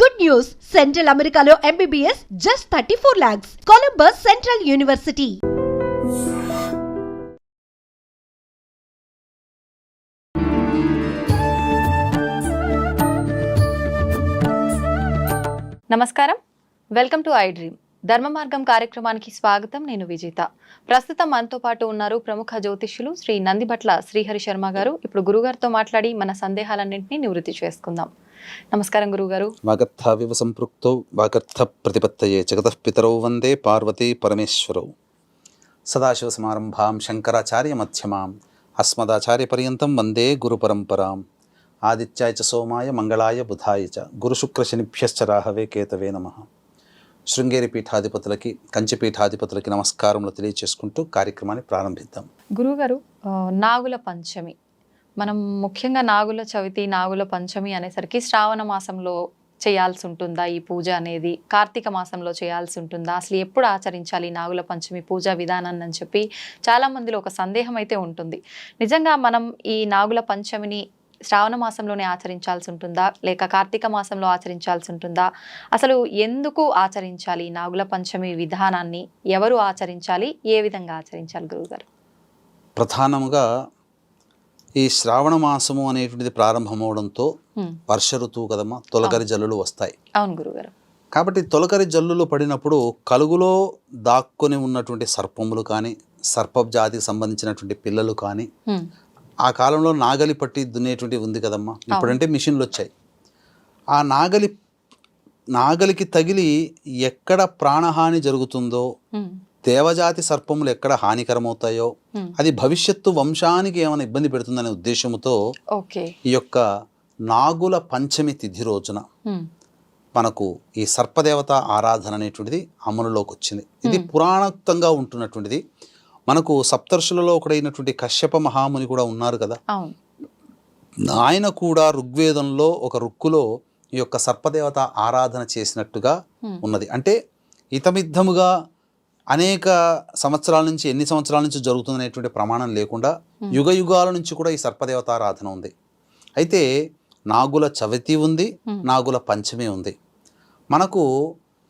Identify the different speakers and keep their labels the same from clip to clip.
Speaker 1: Good news! Central Americano MBBS just 34 lakhs. Columbus central university
Speaker 2: నమస్కారం. Welcome to I dream Dharma Margam కార్యక్రమానికి స్వాగతం. నేను విజేత. ప్రస్తుతం మనతో పాటు ఉన్నారు ప్రముఖ జ్యోతిష్యులు శ్రీ నందిభట్ల శ్రీహరి శర్మ గారు. ఇప్పుడు గురుగారితో మాట్లాడి మన సందేహాలన్నింటినీ నివృత్తి చేసుకుందాం. నమస్కారం గురుగారు
Speaker 3: వాగర్థావివ సంపృక్తౌ వాగర్థ ప్రతిపత్తయే జగతః పితరౌ వందే పార్వతీ పరమేశ్వరౌ. సదాశివసమారంభాం శంకరాచార్య మధ్యమాం అస్మదాచార్యపర్యంతం వందే గురుపరంపరాం. ఆదిత్యాయ చ సోమాయ మంగళాయ బుధాయ చ గురుశుక్రశనిభ్యశ్చ రాహవే కేతవే నమ. శృంగేరి పీఠాధిపతులకి కంచి పీఠాధిపతులకి నమస్కారములు తెలియచేసుకుంటూ కార్యక్రమాన్ని ప్రారంభిద్దాం.
Speaker 2: గురుగారు నాగుల పంచమి. మనం ముఖ్యంగా నాగుల చవితి నాగుల పంచమి అనేసరికి శ్రావణ మాసంలో చేయాల్సి ఉంటుందా ఈ పూజ అనేది? కార్తీక మాసంలో చేయాల్సి ఉంటుందా అసలు ఎప్పుడు ఆచరించాలి నాగుల పంచమి పూజా విధానాన్ని అని చెప్పి చాలా మందిలో ఒక సందేహం అయితే ఉంటుంది. నిజంగా మనం ఈ నాగుల పంచమిని శ్రావణ మాసంలోనే ఆచరించాల్సి ఉంటుందా లేక కార్తీక మాసంలో ఆచరించాల్సి ఉంటుందా అసలు ఎందుకు ఆచరించాలి నాగుల పంచమి విధానాన్ని? ఎవరు ఆచరించాలి? ఏ విధంగా ఆచరించాలి గురువుగారు?
Speaker 3: ప్రధానముగా ఈ శ్రావణ మాసము అనేటువంటిది ప్రారంభమవడంతో. వర్ష ఋతువు కదమ్మా తొలకరి జల్లులు వస్తాయి
Speaker 2: అవును గురుగారు
Speaker 3: కాబట్టి తొలకరి జల్లులు పడినప్పుడు కలుగులో దాక్కొని ఉన్నటువంటి సర్పములు కానీ సర్ప జాతికి సంబంధించినటువంటి పిల్లలు కానీ. ఆ కాలంలో నాగలి పట్టి దున్నేటువంటి ఉంది కదమ్మా ఇప్పుడంటే మిషన్లు వచ్చాయి ఆ నాగలి నాగలికి తగిలి ఎక్కడ ప్రాణహాని జరుగుతుందో. దేవజాతి సర్పములు ఎక్కడ హానికరమవుతాయో
Speaker 2: హ్మ్.
Speaker 3: అది భవిష్యత్తు వంశానికి ఏమైనా ఇబ్బంది పెడుతుందనే ఉద్దేశంతో ఈ యొక్క నాగుల పంచమి తిథి రోజున
Speaker 2: హ్మ్.
Speaker 3: మనకు ఈ సర్పదేవత ఆరాధన అనేటువంటిది అమలులోకి వచ్చింది ఇది పురాణోక్తంగా ఉంటున్నటువంటిది. మనకు సప్తర్షులలో ఒకడైనటువంటి కశ్యప మహాముని కూడా ఉన్నారు కదా. ఆయన కూడా ఋగ్వేదంలో ఒక రుక్కులో ఈ యొక్క సర్పదేవత ఆరాధన చేసినట్టుగా. ఉన్నది. అంటే ఇతమిద్ధముగా అనేక సంవత్సరాల నుంచి ఎన్ని సంవత్సరాల నుంచి జరుగుతుందనేటువంటి ప్రమాణం లేకుండా యుగ యుగాల నుంచి కూడా ఈ సర్పదేవత ఆరాధన ఉంది అయితే నాగుల చవితి ఉంది
Speaker 2: Hmm.
Speaker 3: నాగుల పంచమి ఉంది మనకు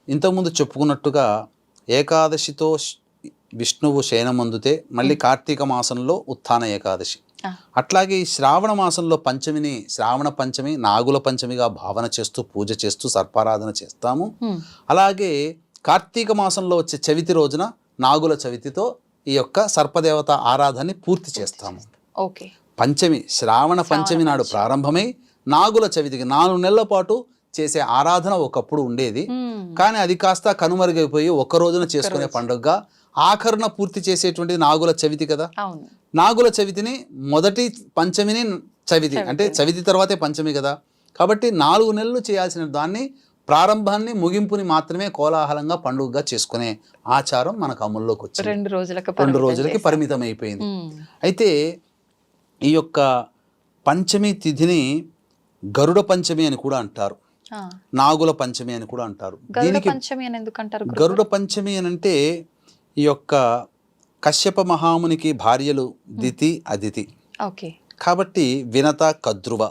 Speaker 3: ఇంతకుముందు చెప్పుకున్నట్టుగా ఏకాదశితో విష్ణువు శయనమందుతే మళ్ళీ కార్తీక మాసంలో ఉత్థాన ఏకాదశి. అట్లాగే ఈ శ్రావణ మాసంలో పంచమిని శ్రావణ పంచమి నాగుల పంచమిగా భావన చేస్తూ పూజ చేస్తూ సర్పారాధన చేస్తాము. అలాగే కార్తీక మాసంలో వచ్చే చవితి రోజున నాగుల చవితితో ఈ యొక్క సర్పదేవత ఆరాధనని పూర్తి చేస్తాము.
Speaker 2: ఓకే.
Speaker 3: పంచమి శ్రావణ పంచమి నాడు ప్రారంభమై నాగుల చవితికి నాలుగు నెలల పాటు చేసే ఆరాధన ఒకప్పుడు ఉండేది. కానీ అది కాస్త కనుమరుగైపోయి ఒక్క రోజున చేసుకునే పండుగగా ఆఖరున పూర్తి చేసేటువంటిది నాగుల చవితి కదా. నాగుల చవితిని మొదటి పంచమిని చవితి. అంటే చవితి తర్వాతే పంచమి కదా. కాబట్టి నాలుగు నెలలు చేయాల్సిన దాన్ని ప్రారంభాన్ని ముగింపుని మాత్రమే కోలాహలంగా పండుగగా చేసుకునే ఆచారం మనకు అమల్లోకి వచ్చింది
Speaker 2: రెండు రోజులకు
Speaker 3: రెండు
Speaker 2: పరిమితం
Speaker 3: రోజులకి. పరిమితం అయిపోయింది. అయితే ఈ యొక్క పంచమి తిథిని గరుడ పంచమి అని కూడా అంటారు. నాగుల పంచమి అని కూడా అంటారు దీనికి? గరుడ పంచమి అని అంటే ఈ యొక్క కశ్యప మహామునికి భార్యలు దితి అదితి కాబట్టి వినత కద్రువ.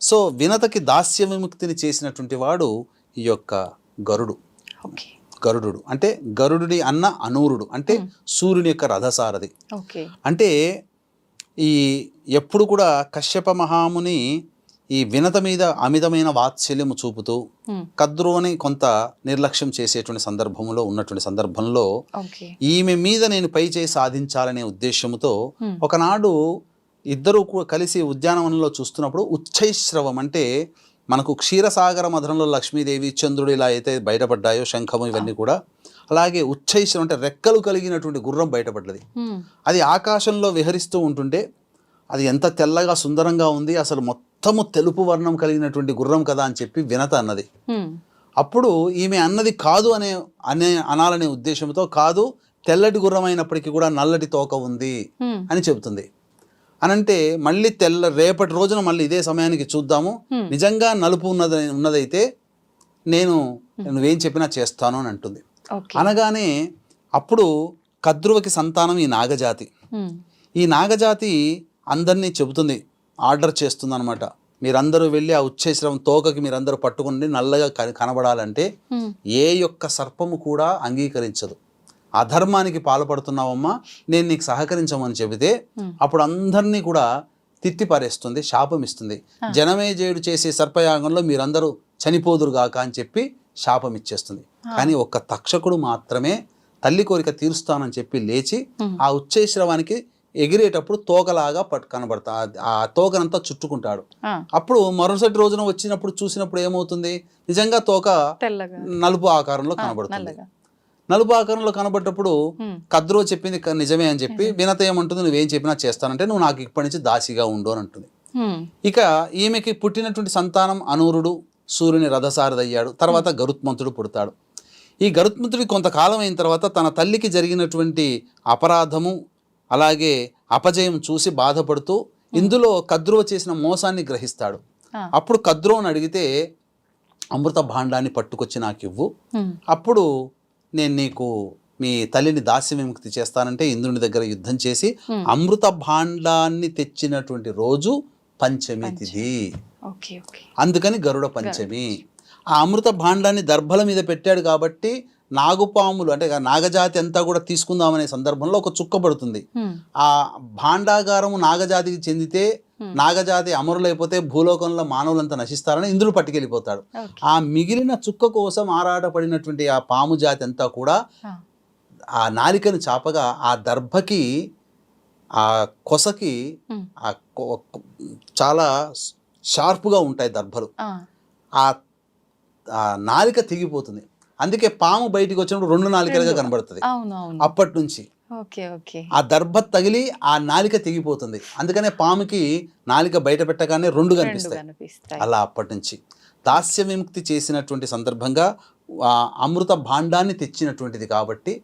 Speaker 3: సో వినతకి దాస్య విముక్తిని చేసినటువంటి వాడు ఈ యొక్క గరుడు. గరుడు. అంటే గరుడుడి అన్న అనూరుడు. అంటే సూర్యుని యొక్క రథసారథి. అంటే ఈ ఎప్పుడు కూడా కశ్యప మహాముని ఈ వినత మీద అమితమైన వాత్సల్యము చూపుతూ. కద్రువని కొంత నిర్లక్ష్యం చేసేటువంటి సందర్భంలో ఉన్నటువంటి సందర్భంలో ఈమె మీద నేను పై చేయి సాధించాలనే ఉద్దేశంతో. ఒకనాడు ఇద్దరు కలిసి ఉద్యానవనంలో చూస్తున్నప్పుడు ఉచ్చైశ్రవం అంటే మనకు క్షీరసాగర మధురంలో లక్ష్మీదేవి చంద్రుడు ఇలా అయితే బయటపడ్డాయో శంఖము ఇవన్నీ కూడా అలాగే ఉచ్చైశ్రవం అంటే రెక్కలు కలిగినటువంటి గుర్రం బయటపడ్డది. అది ఆకాశంలో విహరిస్తూ ఉంటుంటే అది ఎంత తెల్లగా సుందరంగా ఉంది అసలు మొత్తము తెలుపు వర్ణం కలిగినటువంటి గుర్రం కదా అని చెప్పి వినత అన్నది. అప్పుడు ఈమె అన్నది కాదు అనే అనే అనాలనే ఉద్దేశంతో కాదు తెల్లటి గుర్రం అయినప్పటికీ కూడా నల్లటి తోక ఉంది. అని చెబుతుంది అనంటే మళ్ళీ తెల్ల రేపటి రోజున మళ్ళీ ఇదే సమయానికి చూద్దాము. నిజంగా నలుపు ఉన్నది ఉన్నదైతే నేను నువ్వేం చెప్పినా చేస్తాను అని అంటుంది. అనగానే అప్పుడు కద్రువకి సంతానం ఈ నాగజాతి. ఈ నాగజాతి అందరినీ చెబుతుంది ఆర్డర్ చేస్తుంది అనమాట మీరందరూ వెళ్ళి ఆ ఉచ్చేశ్రవం తోకకి మీరందరూ పట్టుకుని నల్లగా క- కనబడాలంటే ఏ యొక్క సర్పము కూడా అంగీకరించదు. అధర్మానికి పాల్పడుతున్నావమ్మా నేను నీకు సహకరించమని చెబితే. అప్పుడు అందరినీ కూడా తిట్టి పారేస్తుంది శాపం ఇస్తుంది. జనమేజయుడు చేసే సర్పయాగంలో మీరందరూ చనిపోదురుగాక అని చెప్పి శాపం ఇచ్చేస్తుంది. కానీ ఒక్క తక్షకుడు మాత్రమే తల్లి కోరిక తీరుస్తానని చెప్పి లేచి. ఆ ఉచ్చేశ్రవానికి ఎగిరేటప్పుడు తోకలాగా పట్టు కనబడతా ఆ- తోకనంతా చుట్టుకుంటాడు. అప్పుడు మరుసటి రోజున వచ్చినప్పుడు చూసినప్పుడు ఏమవుతుంది? నిజంగా తోక నలుపు ఆకారంలో కనబడుతుంది. నలుపు ఆకారంలో కనబడ్డప్పుడు కద్రో చెప్పింది నిజమే అని చెప్పి వినత ఏమంటుంది నువ్వేం చెప్పినా చేస్తానంటే నువ్వు నాకు ఇప్పటి నుంచి దాసిగా ఉండు అని అంటుంది. ఇక ఈమెకి పుట్టినటువంటి సంతానం అనూరుడు సూర్యుని రథసారథయ్యాడు తర్వాత గరుత్మంతుడు పుడతాడు. ఈ గరుత్మంతుడి కొంతకాలం అయిన తర్వాత తన తల్లికి జరిగినటువంటి అపరాధము అలాగే అపజయం చూసి బాధపడుతూ ఇందులో కద్రువ చేసిన మోసాన్ని గ్రహిస్తాడు. అప్పుడు కద్రోని అడిగితే అమృత భాండాన్ని పట్టుకొచ్చి నాకు ఇవ్వు అప్పుడు నేను నీకు మీ తల్లిని దాస్య విముక్తి చేస్తానంటే ఇంద్రుని దగ్గర యుద్ధం చేసి. అమృత భాండాన్ని తెచ్చినటువంటి రోజు పంచమి తిథి అందుకని గరుడ పంచమి. ఆ అమృత భాండాన్ని దర్భల మీద పెట్టాడు కాబట్టి నాగుపాములు అంటే నాగజాతి అంతా కూడా తీసుకుందామనే సందర్భంలో ఒక చుక్క పడుతుంది. ఆ భాండాగారము నాగజాతికి చెందితే. నాగజాతి అమరులైపోతే భూలోకంలో మానవులంతా నశిస్తారని ఇంద్రుడు పట్టుకెళ్ళిపోతాడు. ఆ మిగిలిన చుక్క కోసం ఆరాటపడినటువంటి ఆ పాము జాతి అంతా కూడా
Speaker 2: ఆ,
Speaker 3: నాలికను చాపగా ఆ దర్భకి ఆ కొసకి ఆ చాలా షార్ప్గా ఉంటాయి దర్భలు.
Speaker 2: ఆ
Speaker 3: నాలిక తెగిపోతుంది. అందుకే పాము బయటికి వచ్చినప్పుడు రెండు నాలికలుగా. కనబడుతుంది. అప్పటి నుంచి ఆ దర్భ తగిలి ఆ నాలిక తెగిపోతుంది. అందుకనే పాముకి నాలిక బయట పెట్టగానే రెండు కనిపిస్తాయి. అలా అప్పటి నుంచి దాస్య విముక్తి చేసినటువంటి సందర్భంగా ఆ అమృత భాండాన్ని తెచ్చినటువంటిది కాబట్టి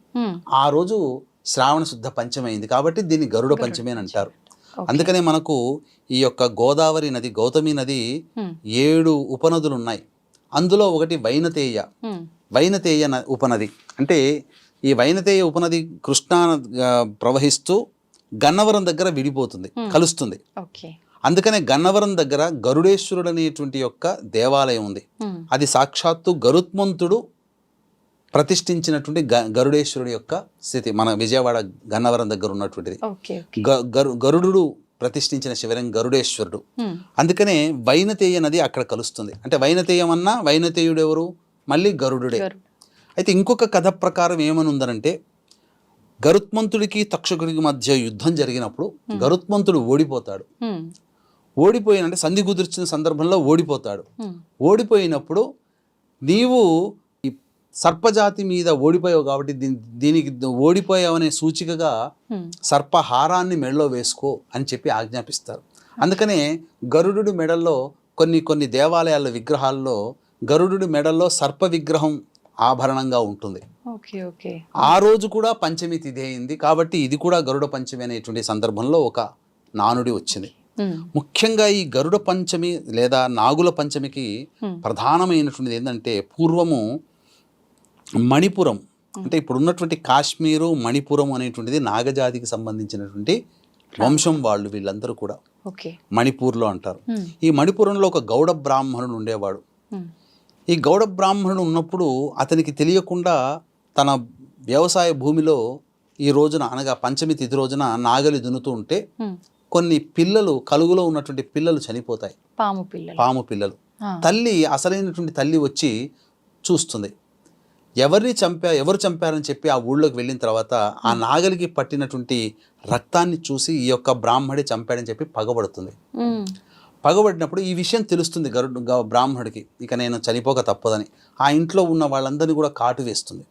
Speaker 3: ఆ రోజు శ్రావణ శుద్ధ పంచమైంది కాబట్టి దీన్ని గరుడ పంచమి అని అంటారు. అందుకనే మనకు ఈ యొక్క గోదావరి నది గౌతమి నది ఏడు ఉపనదులు ఉన్నాయి. అందులో ఒకటి వైనతేయ. వైనతేయ న- ఉపనది. అంటే ఈ వైనతేయ ఉపనది కృష్ణా ప్రవహిస్తూ గన్నవరం దగ్గర విడిపోతుంది
Speaker 2: Hmm.
Speaker 3: కలుస్తుంది. అందుకనే గన్నవరం దగ్గర గరుడేశ్వరుడు అనేటువంటి యొక్క దేవాలయం ఉంది.
Speaker 2: ఉమ్,
Speaker 3: అది సాక్షాత్తు గరుత్మంతుడు ప్రతిష్ఠించినటువంటి గ గరుడేశ్వరుడు యొక్క స్థితి మన విజయవాడ గన్నవరం దగ్గర ఉన్నటువంటిది. గరుడు ప్రతిష్ఠించిన శివలింగం గరుడేశ్వరుడు.
Speaker 2: ఉమ్,
Speaker 3: అందుకనే వైనతేయ నది అక్కడ కలుస్తుంది. అంటే వైనతేయం అన్నా వైనతేయుడు ఎవరు మళ్ళీ గరుడుడే.
Speaker 2: గరుడ.
Speaker 3: అయితే ఇంకొక కథ ప్రకారం ఏమని ఉందనంటే గరుత్మంతుడికి తక్షకుడికి మధ్య యుద్ధం జరిగినప్పుడు గరుత్మంతుడు ఓడిపోతాడు. ఓడిపోయినంటే సంధి కుదిర్చిన సందర్భంలో ఓడిపోతాడు. ఓడిపోయినప్పుడు నీవు ఈ సర్పజాతి మీద ఓడిపోయావు కాబట్టి దీని దీనికి ఓడిపోయావనే సూచికగా సర్పహారాన్ని మెడలో వేసుకో అని చెప్పి ఆజ్ఞాపిస్తారు. అందుకనే గరుడు మెడల్లో కొన్ని కొన్ని దేవాలయాల విగ్రహాల్లో గరుడు మెడల్లో సర్ప విగ్రహం ఆభరణంగా ఉంటుంది. ఆ రోజు కూడా పంచమి తిథి అయింది. కాబట్టి ఇది కూడా గరుడ పంచమి అనేటువంటి సందర్భంలో ఒక నానుడి వచ్చింది. ముఖ్యంగా ఈ గరుడ పంచమి లేదా నాగుల పంచమికి ప్రధానమైనటువంటిది ఏంటంటే పూర్వము మణిపురం. అంటే ఇప్పుడు ఉన్నటువంటి కాశ్మీరు మణిపురం అనేటువంటిది నాగజాతికి సంబంధించినటువంటి వంశం వాళ్ళు వీళ్ళందరూ కూడా
Speaker 2: ఓకే.
Speaker 3: మణిపూర్లో అంటారు. ఈ మణిపురంలో ఒక గౌడ బ్రాహ్మణుడు ఉండేవాడు. ఈ గౌడ బ్రాహ్మణుడు ఉన్నప్పుడు అతనికి తెలియకుండా తన వ్యవసాయ భూమిలో ఈ రోజున అనగా పంచమి తిథి రోజున నాగలి దున్నుతూ ఉంటే కొన్ని పిల్లలు కలుగులో ఉన్నటువంటి పిల్లలు చనిపోతాయి.
Speaker 2: పాము పిల్లలు.
Speaker 3: పాము పిల్లలు. తల్లి అసలైనటువంటి తల్లి వచ్చి చూస్తుంది. ఎవరిని చంపా ఎవరు చంపారని చెప్పి ఆ ఊళ్ళోకి వెళ్ళిన తర్వాత ఆ నాగలికి పట్టినటువంటి రక్తాన్ని చూసి ఈ యొక్క బ్రాహ్మడి చంపాడని చెప్పి పగబడుతుంది. పగబడినప్పుడు ఈ విషయం తెలుస్తుంది గరుడు బ్రాహ్మడికి. ఇక నేను చనిపోక తప్పదని. ఆ ఇంట్లో ఉన్న వాళ్ళందరినీ కూడా కాటు వేస్తుంది.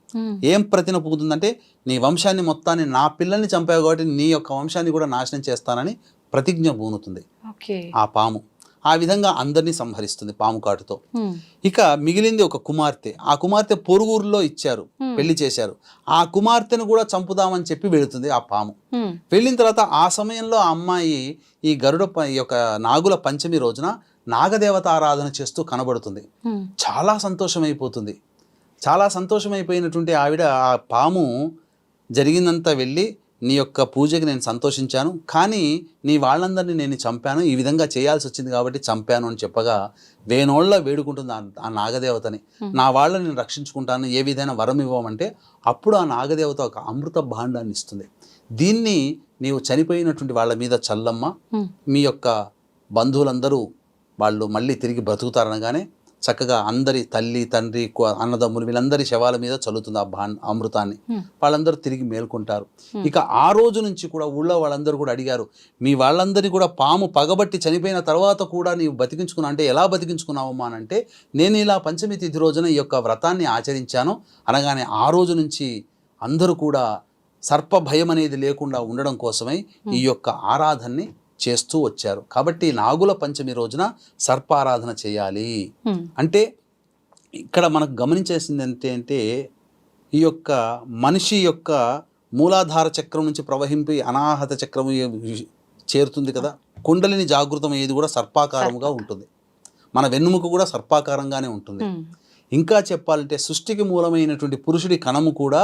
Speaker 3: ఏం ప్రతిన పూగుతుందంటే నీ వంశాన్ని మొత్తాన్ని నా పిల్లల్ని చంపావు కాబట్టి నీ యొక్క వంశాన్ని కూడా నాశనం చేస్తానని ప్రతిజ్ఞ పూనుతుంది. ఆ పాము. ఆ విధంగా అందరినీ సంహరిస్తుంది పాము కాటుతో. ఇక మిగిలింది ఒక కుమార్తె. ఆ కుమార్తె పొరుగురులో ఇచ్చారు. పెళ్ళి చేశారు. ఆ కుమార్తెను కూడా చంపుదామని చెప్పి వెళుతుంది ఆ పాము. వెళ్ళిన తర్వాత ఆ సమయంలో ఆ అమ్మాయి ఈ గరుడ ఈ యొక్క నాగుల పంచమి రోజున నాగదేవత ఆరాధన చేస్తూ కనబడుతుంది. చాలా సంతోషమైపోతుంది. చాలా సంతోషమైపోయినటువంటి ఆవిడ ఆ పాము జరిగిందంతా వెళ్ళి నీ యొక్క పూజకి నేను సంతోషించాను కానీ నీ వాళ్ళందరినీ నేను చంపాను ఈ విధంగా చేయాల్సి వచ్చింది కాబట్టి చంపాను అని చెప్పగా వేనోళ్ళ వేడుకుంటుంది ఆ- నాగదేవతని. నా వాళ్ళని నేను రక్షించుకుంటాను ఏ విధంగా వరం ఇవ్వమంటే అప్పుడు ఆ నాగదేవత ఒక అమృత భాండాన్ని ఇస్తుంది. దీన్ని నీవు చనిపోయినటువంటి వాళ్ళ మీద చల్లమ్మ. మీ యొక్క బంధువులందరూ వాళ్ళు మళ్ళీ తిరిగి బ్రతుకుతారనగానే చక్కగా అందరి తల్లి తండ్రి అన్నదమ్ములు వీళ్ళందరి శవాల మీద చల్లుతుంది ఆ భాన్ అమృతాన్ని. వాళ్ళందరూ తిరిగి మేల్కొంటారు. ఇక ఆ రోజు నుంచి కూడా ఊళ్ళో వాళ్ళందరూ కూడా అడిగారు మీ వాళ్ళందరినీ కూడా పాము పగబట్టి చనిపోయిన తర్వాత కూడా నీవు బతికించుకున్నా అంటే ఎలా బతికించుకున్నావమ్మా? అని అంటే నేను ఇలా పంచమి తిథి రోజున ఈ యొక్క వ్రతాన్ని ఆచరించాను. అనగానే ఆ రోజు నుంచి అందరూ కూడా సర్ప భయం అనేది లేకుండా ఉండడం కోసమై ఈ యొక్క ఆరాధనని చేస్తూ వచ్చారు కాబట్టి నాగుల పంచమి రోజున సర్పారాధన చేయాలి. అంటే ఇక్కడ మనకు గమనించేసింది ఏంటి అంటే ఈ యొక్క మనిషి యొక్క మూలాధార చక్రం నుంచి ప్రవహింపి అనాహత చక్రం చేరుతుంది కదా కుండలిని జాగృతం అయ్యేది కూడా సర్పాకారముగా ఉంటుంది మన వెన్నుముక కూడా సర్పాకారంగానే ఉంటుంది. ఇంకా చెప్పాలంటే సృష్టికి మూలమైనటువంటి పురుషుడి కణము కూడా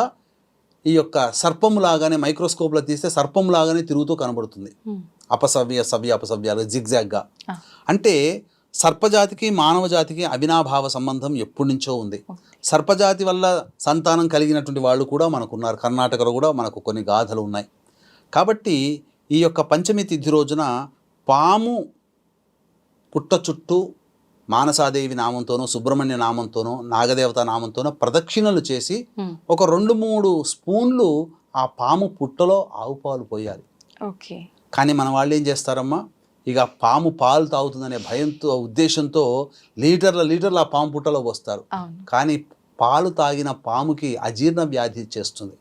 Speaker 3: ఈ యొక్క సర్పము లాగానే మైక్రోస్కోప్లో తీస్తే సర్పం లాగానే తిరుగుతూ కనబడుతుంది. అపసవ్య సవ్య అపసవ్యాలు జిగ్జాగ్గా. అంటే సర్పజాతికి మానవ జాతికి అవినాభావ సంబంధం ఎప్పటి నుంచో ఉంది. సర్పజాతి వల్ల సంతానం కలిగినటువంటి వాళ్ళు కూడా మనకున్నారు. కర్ణాటకలో కూడా మనకు కొన్ని గాథలు ఉన్నాయి. కాబట్టి ఈ యొక్క పంచమి తిథి రోజున పాము పుట్ట చుట్టూ మానసాదేవి నామంతోనో సుబ్రహ్మణ్య నామంతోనో నాగదేవత నామంతోనో ప్రదక్షిణలు చేసి. ఒక రెండు మూడు స్పూన్లు ఆ పాము పుట్టలో ఆవు పాలు పోయాలి.
Speaker 2: ఓకే.
Speaker 3: కానీ మన వాళ్ళు ఏం చేస్తారమ్మా? ఇక పాము పాలు తాగుతుందనే భయంతో ఉద్దేశంతో లీటర్ల లీటర్ల ఆ పాము పుట్టలో పోస్తారు. కానీ పాలు తాగిన పాముకి అజీర్ణ వ్యాధి చేస్తుంది.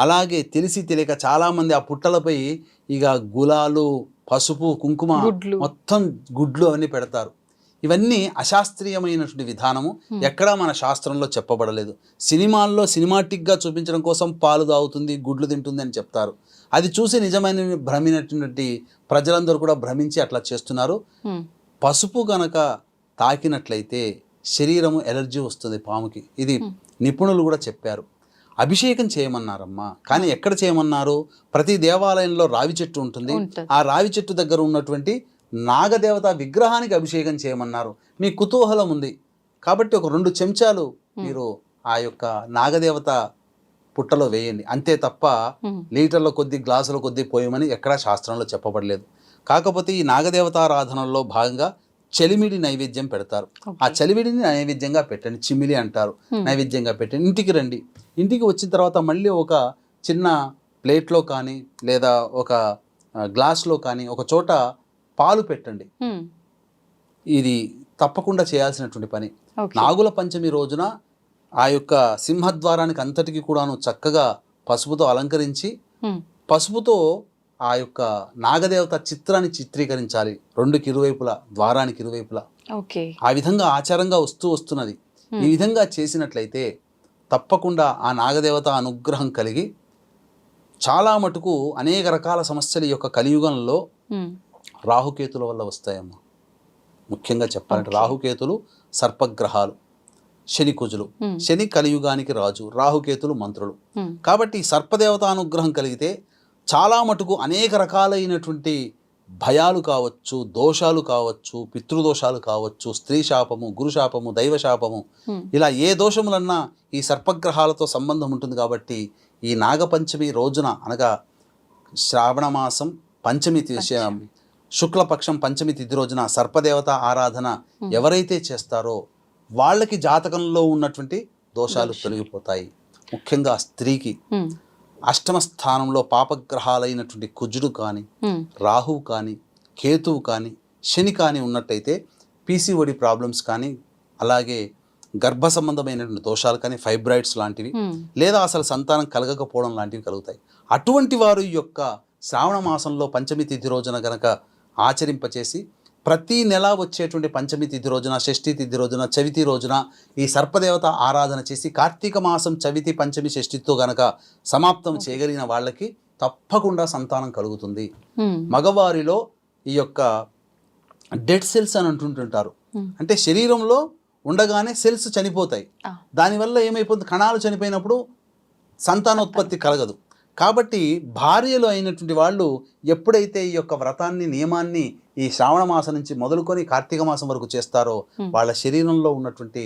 Speaker 3: అలాగే తెలిసి తెలియక చాలామంది ఆ పుట్టలపై ఇక గులాలు పసుపు కుంకుమ. మొత్తం గుడ్లు అవన్నీ పెడతారు. ఇవన్నీ అశాస్త్రీయమైనటువంటి విధానము. ఎక్కడా మన శాస్త్రంలో చెప్పబడలేదు. సినిమాల్లో సినిమాటిక్గా చూపించడం కోసం పాలు తాగుతుంది గుడ్లు తింటుంది అని చెప్తారు. అది చూసి నిజమైన భ్రమినటువంటి ప్రజలందరూ కూడా భ్రమించి అట్లా చేస్తున్నారు. పసుపు గనక తాకినట్లయితే శరీరము ఎలర్జీ వస్తుంది పాముకి. ఇది నిపుణులు కూడా చెప్పారు. అభిషేకం చేయమన్నారమ్మా. కానీ ఎక్కడ చేయమన్నారు? ప్రతి దేవాలయంలో రావి చెట్టు ఉంటుంది. ఆ రావి చెట్టు దగ్గర ఉన్నటువంటి నాగదేవత విగ్రహానికి అభిషేకం చేయమన్నారు. మీ కుతూహలం ఉంది. కాబట్టి ఒక రెండు చెంచాలు మీరు ఆ యొక్క నాగదేవత పుట్టలో వేయండి. అంతే తప్ప. లీటర్ల కొద్ది గ్లాసుల కొద్ది పోయమని ఎక్కడా శాస్త్రంలో చెప్పబడలేదు. కాకపోతే ఈ నాగదేవతారాధనలో భాగంగా చలిమిడి నైవేద్యం పెడతారు. ఆ చలివిడిని నైవేద్యంగా పెట్టండి చిమిలి అంటారు. నైవేద్యంగా పెట్టండి. ఇంటికి రండి. ఇంటికి వచ్చిన తర్వాత మళ్ళీ ఒక చిన్న ప్లేట్లో కానీ లేదా ఒక గ్లాస్లో కానీ ఒక చోట పాలు పెట్టండి. ఇది తప్పకుండా చేయాల్సినటువంటి పని. నాగుల పంచమి రోజున ఆ యొక్క సింహద్వారానికి అంతటికి కూడాను చక్కగా పసుపుతో అలంకరించి. పసుపుతో ఆ యొక్క నాగదేవత చిత్రాన్ని చిత్రీకరించాలి. రెండుకి ఇరువైపులా ద్వారానికి ఇరువైపులా. ఆ విధంగా ఆచారంగా వస్తూ వస్తున్నది. ఈ విధంగా చేసినట్లయితే తప్పకుండా ఆ నాగదేవత అనుగ్రహం కలిగి చాలా మటుకు అనేక రకాల సమస్యలు ఈ యొక్క కలియుగంలో. రాహుకేతుల వల్ల వస్తాయమ్మా. ముఖ్యంగా చెప్పాలంటే రాహుకేతులు సర్పగ్రహాలు. శని కుజులు. శని కలియుగానికి రాజు రాహుకేతులు మంత్రులు. కాబట్టి ఈ సర్పదేవత అనుగ్రహం కలిగితే చాలా మటుకు అనేక రకాలైనటువంటి భయాలు కావచ్చు దోషాలు కావచ్చు పితృదోషాలు కావచ్చు స్త్రీ శాపము గురు శాపము దైవ శాపము. ఇలా ఏ దోషములన్నా ఈ సర్పగ్రహాలతో సంబంధం ఉంటుంది కాబట్టి ఈ నాగపంచమి రోజున అనగా శ్రావణ మాసం పంచమి శుక్లపక్షం పంచమి తిథి రోజున సర్పదేవత ఆరాధన ఎవరైతే చేస్తారో వాళ్ళకి జాతకంలో ఉన్నటువంటి దోషాలు తొలగిపోతాయి ముఖ్యంగా స్త్రీకి. అష్టమ స్థానంలో పాపగ్రహాలైనటువంటి కుజుడు కానీ. రాహువు కానీ కేతువు కానీ శని కానీ ఉన్నట్టయితే పీసీఓడి ప్రాబ్లమ్స్ కానీ అలాగే గర్భ సంబంధమైనటువంటి దోషాలు కానీ ఫైబ్రాయిడ్స్ లాంటివి. లేదా అసలు సంతానం కలగకపోవడం లాంటివి కలుగుతాయి అటువంటి వారు ఈ యొక్క శ్రావణ మాసంలో పంచమి తిథి రోజున గనక ఆచరింపచేసి ప్రతి నెల వచ్చేటువంటి పంచమి తిథి రోజున షష్ఠి తిథి రోజున చవితి రోజున ఈ సర్పదేవత ఆరాధన చేసి కార్తీక మాసం చవితి పంచమి షష్ఠితో గనక సమాప్తం చేయగలిగిన వాళ్ళకి తప్పకుండా సంతానం కలుగుతుంది. మగవారిలో ఈ యొక్క డెడ్ సెల్స్ అని అంటుంటుంటారు. అంటే శరీరంలో ఉండగానే సెల్స్ చనిపోతాయి. దానివల్ల ఏమైపోతుంది? కణాలు చనిపోయినప్పుడు సంతానోత్పత్తి కలగదు. కాబట్టి భార్యలు అయినటువంటి వాళ్ళు ఎప్పుడైతే ఈ యొక్క వ్రతాన్ని నియమాన్ని ఈ శ్రావణ మాసం నుంచి మొదలుకొని కార్తీక మాసం వరకు చేస్తారో. వాళ్ళ శరీరంలో ఉన్నటువంటి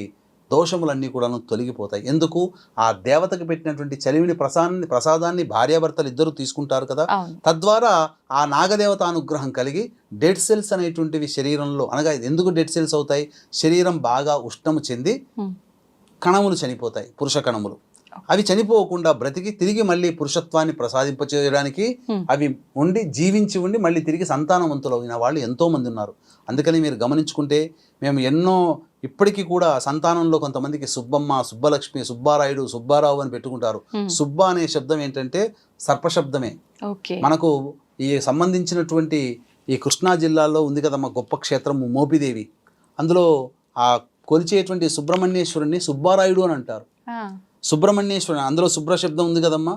Speaker 3: దోషములన్నీ కూడాను తొలగిపోతాయి. ఎందుకు? ఆ దేవతకు పెట్టినటువంటి చలివిని ప్రసాదాన్ని ప్రసాదాన్ని భార్యాభర్తలు ఇద్దరు తీసుకుంటారు కదా. తద్వారా ఆ నాగదేవత అనుగ్రహం కలిగి డెడ్ సెల్స్ అనేటువంటివి శరీరంలో అనగా ఎందుకు డెడ్ సెల్స్ అవుతాయి? శరీరం బాగా ఉష్ణము చెంది. కణములు చనిపోతాయి పురుష కణములు. అవి చనిపోకుండా బ్రతికి తిరిగి మళ్ళీ పురుషత్వాన్ని ప్రసాదింపచేయడానికి. అవి ఉండి జీవించి ఉండి మళ్ళీ తిరిగి సంతానవంతులు అయిన వాళ్ళు ఎంతో మంది ఉన్నారు. అందుకని మీరు గమనించుకుంటే మేము ఎన్నో ఇప్పటికీ కూడా సంతానంలో కొంతమందికి సుబ్బమ్మ సుబ్బలక్ష్మి సుబ్బారాయుడు సుబ్బారావు అని పెట్టుకుంటారు. సుబ్బ అనే శబ్దం ఏంటంటే సర్పశబ్దమే. మనకు ఈ సంబంధించినటువంటి ఈ కృష్ణా జిల్లాలో ఉంది కదమ్మా గొప్ప క్షేత్రం మోపిదేవి. అందులో ఆ కొలిచేటువంటి సుబ్రహ్మణ్యేశ్వరుని సుబ్బారాయుడు అని అంటారు. సుబ్రహ్మణ్యేశ్వరుని అందులో శుభ్ర శబ్దం ఉంది కదమ్మా?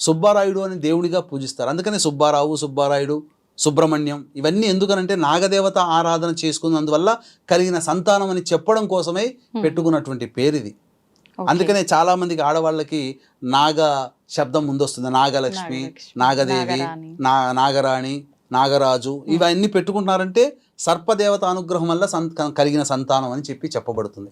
Speaker 3: సుబ్బారాయుడు అని దేవుడిగా పూజిస్తారు. అందుకని సుబ్బారావు సుబ్బారాయుడు సుబ్రహ్మణ్యం ఇవన్నీ ఎందుకనంటే నాగదేవత ఆరాధన చేసుకున్నందువల్ల కలిగిన సంతానం అని చెప్పడం కోసమే పెట్టుకున్నటువంటి పేరు ఇది. అందుకనే చాలా మందికి ఆడవాళ్ళకి నాగ శబ్దం ముందొస్తుంది. నాగలక్ష్మి
Speaker 2: నాగలక్ష్మి,
Speaker 3: నాగదేవి. నా నాగరాణి నాగరాజు ఇవన్నీ పెట్టుకుంటున్నారంటే సర్పదేవత అనుగ్రహం వల్ల కలిగిన సంతానం అని చెప్పి చెప్పబడుతుంది.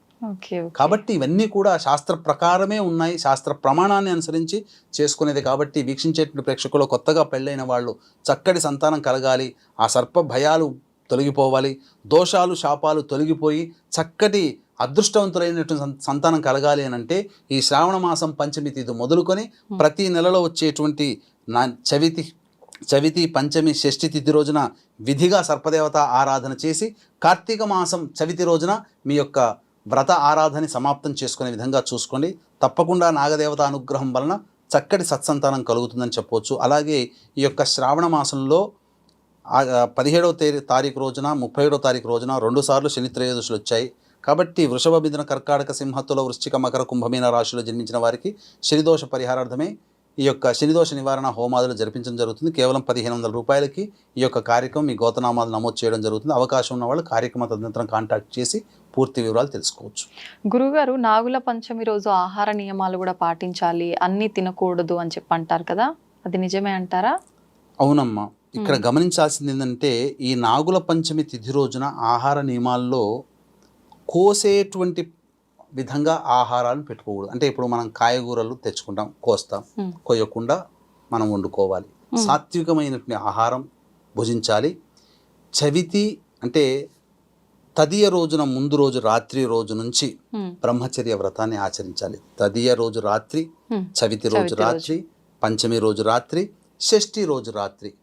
Speaker 3: కాబట్టి ఇవన్నీ కూడా శాస్త్ర ప్రకారమే ఉన్నాయి. శాస్త్ర ప్రమాణాన్ని అనుసరించి చేసుకునేది కాబట్టి వీక్షించేటువంటి ప్రేక్షకులు కొత్తగా పెళ్ళైన వాళ్ళు చక్కటి సంతానం కలగాలి. ఆ సర్ప భయాలు తొలగిపోవాలి. దోషాలు శాపాలు తొలగిపోయి చక్కటి అదృష్టవంతులైనటువంటి సంతానం కలగాలి అని అంటే ఈ శ్రావణ మాసం పంచమి తిథి మొదలుకొని ప్రతి నెలలో వచ్చేటువంటి నా చవితి చవితి పంచమి షష్ఠి తిథి రోజున విధిగా సర్పదేవత ఆరాధన చేసి కార్తీక మాసం చవితి రోజున మీ యొక్క వ్రత ఆరాధన సమాప్తం చేసుకునే విధంగా చూసుకోండి. తప్పకుండా నాగదేవత అనుగ్రహం వలన చక్కటి సత్సంతానం కలుగుతుందని చెప్పవచ్చు అలాగే ఈ యొక్క శ్రావణ మాసంలో పదిహేడవ తేదీ తారీఖు రోజున ముప్పై ఏడవ తారీఖు రోజున రెండుసార్లు శని త్రయోదశులు వచ్చాయి. కాబట్టి వృషభ మిథున కర్కాటక సింహత్తుల వృశ్చిక మకర కుంభమీన రాశిలో జన్మించిన వారికి శనిదోష పరిహారార్థమే ఈ యొక్క శనిదోష నివారణ హోమాదులు జరిపించడం జరుగుతుంది. కేవలం పదిహేను వందల రూపాయలకి ఈ యొక్క కార్యక్రమం మీ గోతనామాలు నమోదు చేయడం జరుగుతుంది. అవకాశం ఉన్న వాళ్ళు కార్యక్రమ తదనంతరం కాంటాక్ట్ చేసి పూర్తి వివరాలు తెలుసుకోవచ్చు.
Speaker 2: గురుగారు నాగుల పంచమి రోజు ఆహార నియమాలు కూడా పాటించాలి. అన్ని తినకూడదు అని చెప్పి అంటారు కదా? అది నిజమే అంటారా?
Speaker 3: అవునమ్మా. ఇక్కడ గమనించాల్సింది ఏంటంటే ఈ నాగుల పంచమి తిథి రోజున ఆహార నియమాల్లో కోసేటువంటి విధంగా ఆహారాలను పెట్టుకోకూడదు. అంటే ఇప్పుడు మనం కాయగూరలు తెచ్చుకుంటాం కోస్తాం. కోయకుండా మనం వండుకోవాలి. సాత్వికమైనటువంటి ఆహారం భుజించాలి. చవితి అంటే తదియ రోజున ముందు రోజు రాత్రి రోజు నుంచి బ్రహ్మచర్య వ్రతాన్ని ఆచరించాలి. తదియ రోజు రాత్రి చవితి రోజు. రాత్రి పంచమి రోజు రాత్రి షష్ఠి రోజు రాత్రి.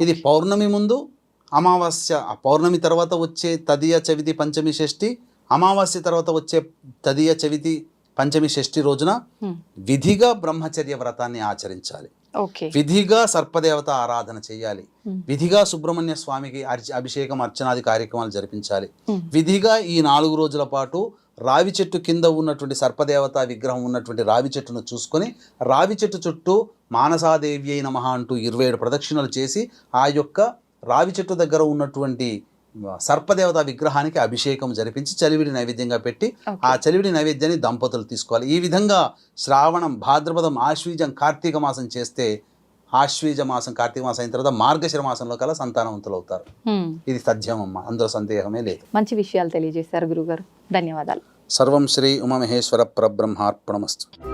Speaker 3: ఇది పౌర్ణమి ముందు అమావాస్య పౌర్ణమి తర్వాత వచ్చే తదియ చవితి పంచమి షష్ఠి అమావాస్య తర్వాత వచ్చే తదియ చవితి పంచమి షష్ఠి రోజున విధిగా బ్రహ్మచర్య వ్రతాన్ని ఆచరించాలి. విధిగా సర్పదేవత ఆరాధన చేయాలి. విధిగా సుబ్రహ్మణ్య స్వామికి అర్చ- అభిషేకం అర్చనాది కార్యక్రమాలు జరిపించాలి. విధిగా ఈ నాలుగు రోజుల పాటు రావి చెట్టు కింద ఉన్నటువంటి సర్పదేవత విగ్రహం ఉన్నటువంటి రావి చెట్టును చూసుకొని రావి చెట్టు చుట్టూ మానసాదేవి అయిన మహా అంటూ ఇరవై ఏడు ప్రదక్షిణలు చేసి ఆ యొక్క రావి చెట్టు దగ్గర ఉన్నటువంటి సర్పదేవత విగ్రహానికి అభిషేకం జరిపించి చలివిడి నైవేద్యంగా పెట్టి. ఆ చలివిడి నైవేద్యాన్ని దంపతులు తీసుకోవాలి. ఈ విధంగా శ్రావణం భాద్రపదం ఆశ్వీజం కార్తీక మాసం చేస్తే ఆశ్వీజ మాసం కార్తీక మాసం అయిన తర్వాత మార్గశిర మాసంలో కల్లా సంతానవంతులు అవుతారు. ఇది తథ్యం అమ్మ అందులో సందేహమే లేదు.
Speaker 2: మంచి విషయాలు తెలియజేశారు గురుగారు. ధన్యవాదాలు.
Speaker 3: సర్వం శ్రీ ఉమామహేశ్వర పరబ్రహ్మార్పణమస్తు.